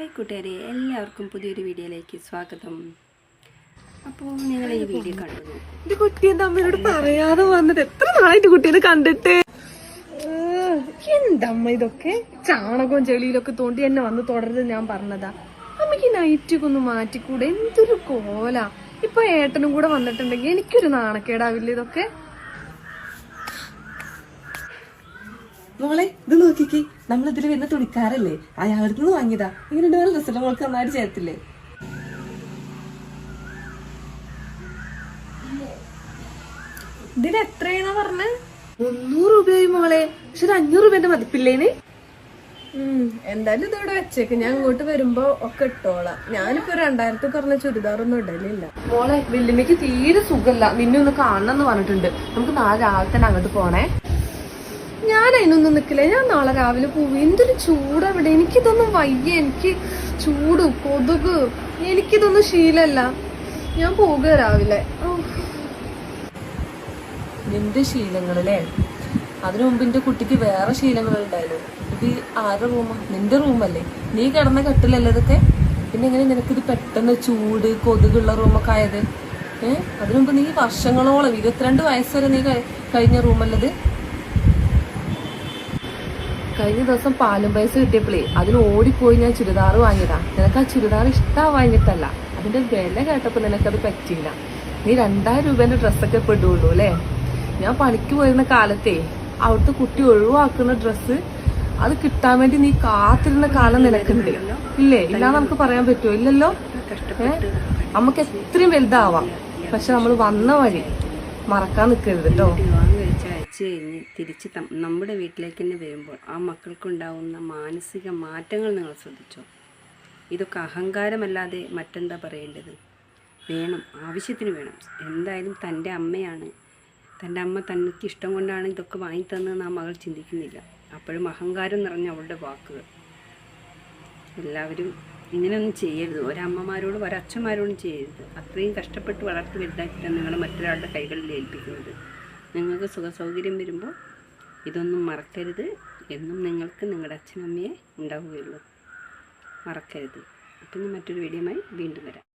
Hi കൂട്ടുകാരെ എല്ലാവർക്കും പുതിയൊരു വീഡിയോയിലേക്ക് സ്വാഗതം. അപ്പോൾ നിങ്ങൾ ഈ വീഡിയോ കണ്ടു? എന്റെ കുട്ടി എന്താ അമ്മയോട് പറയാതെ വന്നത്. എത്ര നാളായിട്ട് കുട്ടീനെ കണ്ടിട്ട്? എന്തമ്മ ഇതൊക്കെ? ചാണകവും ചെളിയിലൊക്കെ തോണ്ടി എന്നെ വന്ന് തുടരുത് ഞാൻ പറഞ്ഞതാ. അമ്മയ്ക്ക് നൈറ്റൊക്കെ ഒന്ന് മാറ്റിക്കൂടെ? എന്തൊരു കോല. ഇപ്പൊ ഏട്ടനും കൂടെ വന്നിട്ടുണ്ടെങ്കിൽ എനിക്കൊരു നാണക്കേടാവില്ല ഇതൊക്കെ? മോളെ ഇത് നോക്കിക്ക്. നമ്മൾ ഇതിൽ വരുന്ന തുണിക്കാരല്ലേ? അയാളുടെ നിന്ന് വാങ്ങിയതാ. ഇങ്ങനെ നല്ല ഡ്രസ്സെല്ലാം മോൾക്ക് നന്നായിട്ട് ചേർത്തില്ലേ? ഇതിന് എത്രയാണെന്നാ പറഞ്ഞ? മുന്നൂറ് രൂപയായി മോളെ. പക്ഷെ ഒരു അഞ്ഞൂറ് രൂപന്റെ മതിപ്പില്ലേന്? എന്തായാലും ഇതോടെ വെച്ചേക്ക്. ഞാൻ ഇങ്ങോട്ട് വരുമ്പോ ഒക്കെ ഇട്ടോളാം. ഞാനിപ്പോ രണ്ടായിരത്തി കുറഞ്ഞ ചുരിദാറൊന്നും ഇടലില്ല. മോളെ വല്യമ്മയ്ക്ക് തീരെ സുഖല്ല. നിന്നെ ഒന്ന് കാണണം എന്ന് പറഞ്ഞിട്ടുണ്ട്. നമുക്ക് നാളെ രാവിലെ തന്നെ അങ്ങോട്ട് പോണേ. ഞാൻ അതിനൊന്നും നിക്കില്ല ഞാൻ നാളെ രാവിലെ പോവും. എന്തൊരു ചൂട് അവിടെ. എനിക്കിതൊന്നും വയ്യ. എനിക്ക് ചൂട് കൊതുക്. എനിക്കിതൊന്നും ശീലല്ല. ഞാൻ പോകുക രാവിലെ. നിന്റെ ശീലങ്ങളല്ലേ? അതിനു മുമ്പ് എന്റെ കുട്ടിക്ക് വേറെ ശീലങ്ങൾ ഉണ്ടായിരുന്നു ഇത് ആരുടെ റൂമാ? നിന്റെ റൂമല്ലേ? നീ കിടന്ന കട്ടിലല്ലേ ഇതൊക്കെ? പിന്നെ എങ്ങനെ നിനക്കിത് പെട്ടെന്ന് ചൂട് കൊതുകുള്ള റൂമൊക്കെ ആയത്? ഏഹ് അതിനു മുമ്പ് നീ വർഷങ്ങളോളം ഇരുപത്തിരണ്ട് വയസ്സ് വരെ നീ കഴിഞ്ഞ റൂമല്ലത് കഴിഞ്ഞ ദിവസം പാലും പൈസ കിട്ടിയപ്പോഴേ അതിന് ഓടിപ്പോയി ഞാൻ ചുരിദാർ വാങ്ങിയതാ. നിനക്ക് ആ ചുരിദാർ ഇഷ്ടമാഞ്ഞിട്ടല്ല അതിന്റെ വില കേട്ടപ്പോ നിനക്കത് പറ്റിയില്ല. നീ രണ്ടായിരം രൂപേന്റെ ഡ്രസ്സൊക്കെ പെടുള്ളൂ അല്ലേ? ഞാൻ പണിക്ക് പോയിരുന്ന കാലത്തെ അവിടുത്തെ കുട്ടി ഒഴിവാക്കുന്ന ഡ്രസ്സ് അത് കിട്ടാൻ വേണ്ടി നീ കാത്തിരുന്ന കാലം നിനക്കുണ്ട്. ഇല്ലേ? ഇല്ലാന്ന് നമുക്ക് പറയാൻ പറ്റുമോ? ഇല്ലല്ലോ? നമുക്ക് എത്രയും വലുതാവാം. പക്ഷെ നമ്മൾ വന്ന വഴി മറക്കാൻ നിൽക്കരുത് കേട്ടോ കഴിഞ്ഞ് തിരിച്ച് നമ്മുടെ വീട്ടിലേക്ക് തന്നെ വരുമ്പോൾ ആ മക്കൾക്കുണ്ടാവുന്ന മാനസിക മാറ്റങ്ങൾ നിങ്ങൾ ശ്രദ്ധിച്ചോ? ഇതൊക്കെ അഹങ്കാരമല്ലാതെ മറ്റെന്താ പറയേണ്ടത്? വേണം ആവശ്യത്തിന് വേണം. എന്തായാലും തന്റെ അമ്മയാണ്. തന്റെ അമ്മ തനിക്ക് ഇഷ്ടം കൊണ്ടാണ് ഇതൊക്കെ വാങ്ങി വാങ്ങിത്തന്നതെന്ന് ആ മകൾ ചിന്തിക്കുന്നില്ല. അപ്പോഴും അഹങ്കാരം നിറഞ്ഞ അവളുടെ വാക്കുകൾ. എല്ലാവരും ഇങ്ങനെയൊന്നും ചെയ്യരുത്. ഒരമ്മമാരോടും ഒരച്ഛന്മാരോടും ചെയ്യരുത്. അത്രയും കഷ്ടപ്പെട്ട് വളർത്തി വലുതാക്കിയിട്ടാണ് നിങ്ങൾ മറ്റൊരാളുടെ കൈകളിൽ ഏൽപ്പിക്കുന്നത്. നിങ്ങൾക്ക് സുഖസൗകര്യം വരുമ്പോൾ ഇതൊന്നും മറക്കരുത് എന്നും നിങ്ങൾക്ക് നിങ്ങളുടെ അച്ഛനമ്മയെ ഉണ്ടാവുകയുള്ളൂ. മറക്കരുത്. അപ്പം മറ്റൊരു വീഡിയോയുമായി വീണ്ടും വരാം.